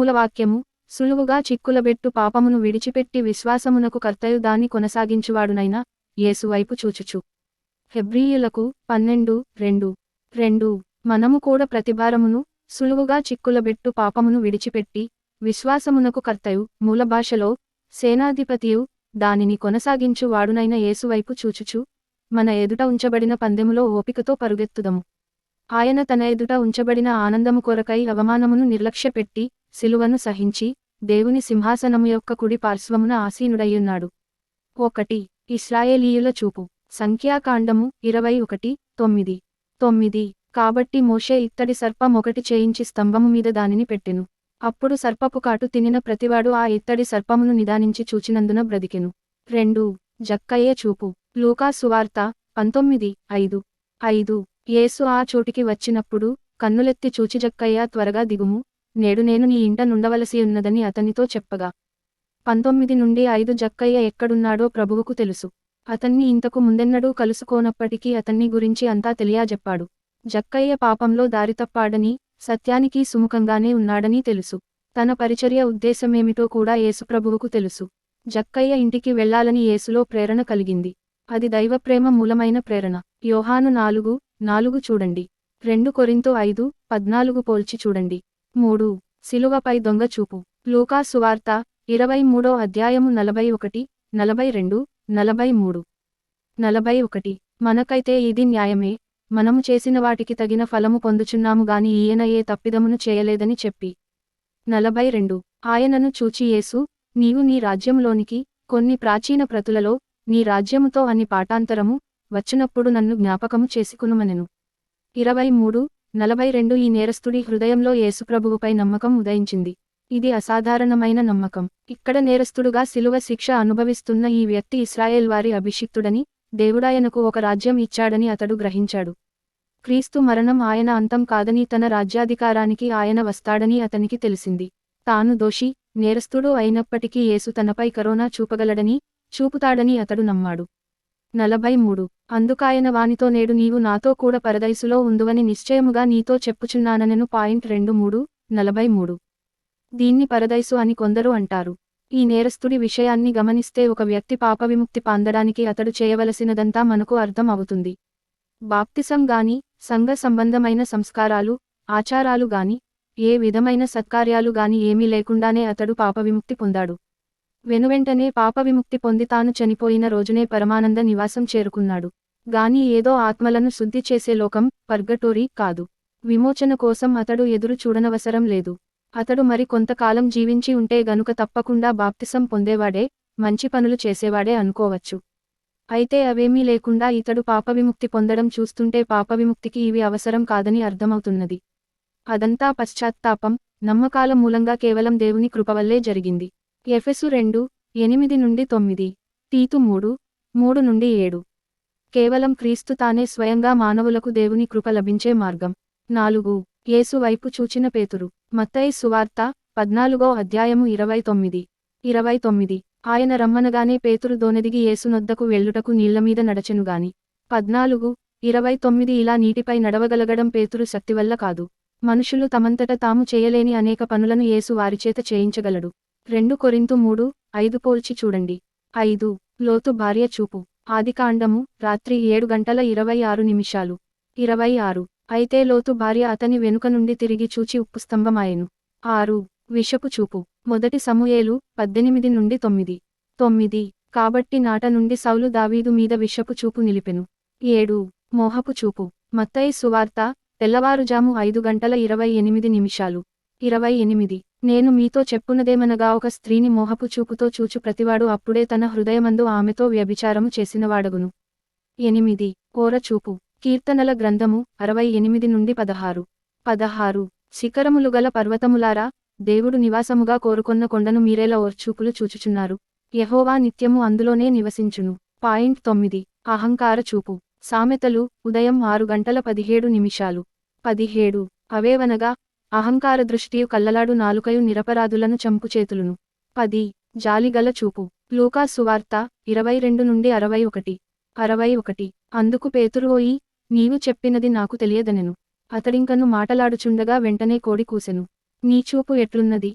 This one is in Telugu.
మూలవాక్యము సులువుగా చిక్కులబెట్టు పాపమును విడిచిపెట్టి విశ్వాసమునకు కర్తయు దాని కొనసాగించువాడునైనా యేసువైపు చూచుచు. హెబ్రియులకు పన్నెండు రెండు రెండు మనము కూడా ప్రతిభారమును సులువుగా చిక్కులబెట్టు పాపమును విడిచిపెట్టి విశ్వాసమునకు కర్తయు మూలభాషలో సేనాధిపతియు దానిని కొనసాగించు వాడునైన యేసువైపు చూచుచు మన ఎదుట ఉంచబడిన పందెములో ఓపికతో పరుగెత్తుదము. ఆయన తన ఎదుట ఉంచబడిన ఆనందము కొరకై అవమానమును నిర్లక్ష్యపెట్టి సిలువను సహించి దేవుని సింహాసనము యొక్క కుడి పార్శ్వమున ఆసీనుడయ్యున్నాడు. ఒకటి ఇస్రాయేలీయుల చూపు. సంఖ్యాకాండము ఇరవై ఒకటి తొమ్మిది. తొమ్మిది కాబట్టి మోషే ఇత్తడి సర్పం ఒకటి చేయించి స్తంభము మీద దానిని పెట్టెను. అప్పుడు సర్పపు కాటు తినిన ప్రతివాడు ఆ ఇత్తడి సర్పమును నిదానించి చూచినందున బ్రతికెను. రెండు జక్కయ్య చూపు. లూకా సువార్త పంతొమ్మిది ఐదు. ఐదు యేసు ఆ చోటికి వచ్చినప్పుడు కన్నులెత్తి చూచి జక్కయ్య త్వరగా దిగుము. నేడు నేను నీ ఇంట నుండవలసి ఉన్నదని అతనితో చెప్పగా. పంతొమ్మిది నుండి ఐదు జక్కయ్య ఎక్కడున్నాడో ప్రభువుకు తెలుసు. అతన్ని ఇంతకు ముందెన్నడూ కలుసుకోనప్పటికీ అతన్ని గురించి అంతా తెలియాజెప్పాడు. జక్కయ్య పాపంలో దారితప్పాడని సత్యానికి సుముఖంగానే ఉన్నాడని తెలుసు. తన పరిచర్య ఉద్దేశమేమిటో కూడా యేసుప్రభువుకు తెలుసు. జక్కయ్య ఇంటికి వెళ్ళాలని యేసులో ప్రేరణ కలిగింది. అది దైవప్రేమ మూలమైన ప్రేరణ. యోహాను నాలుగు నాలుగు చూడండి. రెండు కొరింతో ఐదు పద్నాలుగు పోల్చి చూడండి. మూడు. సిలువపై దొంగ చూపు. లూకా సువార్త ఇరవై మూడో అధ్యాయము నలభై ఒకటి నలభై రెండు నలభై మూడు. నలభై ఒకటి. మనకైతే ఇది న్యాయమే. మనము చేసిన వాటికి తగిన ఫలము పొందుచున్నాము గాని ఈయన ఏ తప్పిదమును చేయలేదని చెప్పి. నలభై రెండు. ఆయనను చూచి యేసు నీవు నీ రాజ్యంలోనికి కొన్ని ప్రాచీన ప్రతులలో నీ రాజ్యముతో అని పాఠాంతరము వచ్చినప్పుడు నన్ను జ్ఞాపకము చేసుకునుమనెను. ఇరవై మూడు. నలభై రెండు ఈ నేరస్తుడి హృదయంలో యేసుప్రభువుపై నమ్మకం ఉదయించింది. ఇది అసాధారణమైన నమ్మకం. ఇక్కడ నేరస్తుడుగా శిలువ శిక్ష అనుభవిస్తున్న ఈ వ్యక్తి ఇస్రాయేల్ వారి అభిషిక్తుడని దేవుడాయనకు ఒక రాజ్యం ఇచ్చాడని అతడు గ్రహించాడు. క్రీస్తు మరణం ఆయన అంతం కాదని తన రాజ్యాధికారానికి ఆయన వస్తాడని అతనికి తెలిసింది. తాను దోషి నేరస్తుడు అయినప్పటికీ యేసు తనపై కరోనా చూపగలడని చూపుతాడని అతడు నమ్మాడు. నలభై మూడు. అందుకాయన వానితో నేడు నీవు నాతో కూడా పరదైసులో ఉందువని నిశ్చయముగా నీతో చెప్పుచున్నాననెను పాయింట్ రెండు మూడు నలభై మూడు. దీన్ని పరదైసు అని కొందరు అంటారు. ఈ నేరస్తుడి విషయాన్ని గమనిస్తే ఒక వ్యక్తి పాపవిముక్తి పొందడానికి అతడు చేయవలసినదంతా మనకు అర్థం అవుతుంది బాప్తిసం గాని సంఘ సంబంధమైన సంస్కారాలు ఆచారాలు గాని ఏ విధమైన సత్కార్యాలు గాని ఏమీ లేకుండానే అతడు పాపవిముక్తి పొందాడు. వెనువెంటనే పాపవిముక్తి పొంది తాను చనిపోయిన రోజునే పరమానంద నివాసం చేరుకున్నాడు. గాని ఏదో ఆత్మలను శుద్ధి చేసే లోకం పర్గటోరీ కాదు. విమోచన కోసం అతడు ఎదురు చూడనవసరం లేదు. అతడు మరి కొంతకాలం జీవించి ఉంటే గనుక తప్పకుండా బాప్తిసం పొందేవాడే మంచి పనులు చేసేవాడే అనుకోవచ్చు. అయితే అవేమీ లేకుండా ఇతడు పాపవిముక్తి పొందడం చూస్తుంటే పాపవిముక్తికి ఇవి అవసరం కాదని అర్థమవుతున్నది. అదంతా పశ్చాత్తాపం నమ్మకాల మూలంగా కేవలం దేవుని కృపవల్లే జరిగింది. ఎఫెసు రెండు ఎనిమిది నుండి తొమ్మిది తీతు మూడు మూడు నుండి ఏడు. కేవలం క్రీస్తు తానే స్వయంగా మానవులకు దేవుని కృప లభించే మార్గం. నాలుగు యేసు వైపు చూచిన పేతురు. మత్తయి సువార్త పద్నాలుగో అధ్యాయము ఇరవై తొమ్మిది ఇరవై తొమ్మిది. ఆయన రమ్మనగానే పేతురు దోనెదిగి యేసునొద్దకు వెళ్ళుటకు నీళ్ళమీద నడచెనుగాని పద్నాలుగు ఇరవై తొమ్మిది ఇలా నీటిపై నడవగలగడం పేతురు శక్తివల్ల కాదు. మనుషులు తమంతట తాము చేయలేని అనేక పనులను యేసు వారిచేత చేయించగలడు. రెండు కొరింతు మూడు ఐదు పోల్చి చూడండి. ఐదు లోతు భార్య చూపు. ఆదికాండము రాత్రి ఏడు గంటల ఇరవై ఆరు నిమిషాలు. ఇరవై ఆరు అయితే లోతు భార్య అతని వెనుక నుండి తిరిగి చూచి ఉప్పు స్తంభమాయెను ఆరు విషపు చూపు. మొదటి సమూయేలు పద్దెనిమిది నుండి తొమ్మిది. తొమ్మిది కాబట్టి నాట నుండి సౌలు దావీదు మీద విషపు చూపు నిలిపెను. ఏడు మోహపు చూపు. మత్తయి సువార్త తెల్లవారుజాము ఐదు గంటల ఇరవై ఎనిమిది నిమిషాలు. ఇరవై ఎనిమిది. నేను మీతో చెప్పునదేమనగా ఒక స్త్రీని మోహపు చూపుతో చూచు ప్రతివాడు అప్పుడే తన హృదయమందు ఆమెతో వ్యభిచారము చేసినవాడగును. ఎనిమిది. కోరచూపు కీర్తనల గ్రంథము అరవై ఎనిమిది నుండి పదహారు. పదహారు. శిఖరములు గల పర్వతములారా దేవుడు నివాసముగా కోరుకొన్న కొండను మీరేలా ఓర్చూపులు చూచుచున్నారు. యహోవా నిత్యము అందులోనే నివసించును. పాయింట్ తొమ్మిది. అహంకార చూపు. సామెతలు ఉదయం ఆరు గంటల పదిహేడు నిమిషాలు. పదిహేడు. అవేవనగా అహంకార దృష్టియు కల్లలాడు నాలుకయు నిరపరాధులను చంపు చేతులను పది. జాలిగల చూపు. లూకా సువార్త ఇరవై రెండు నుండి అరవై ఒకటి అరవై ఒకటి అందుకు పేతురువోయి నీవు చెప్పినది నాకు తెలియదనెను. అతడింకను మాటలాడుచుండగా వెంటనే కోడి కూసెను. నీ చూపు ఎట్లున్నది?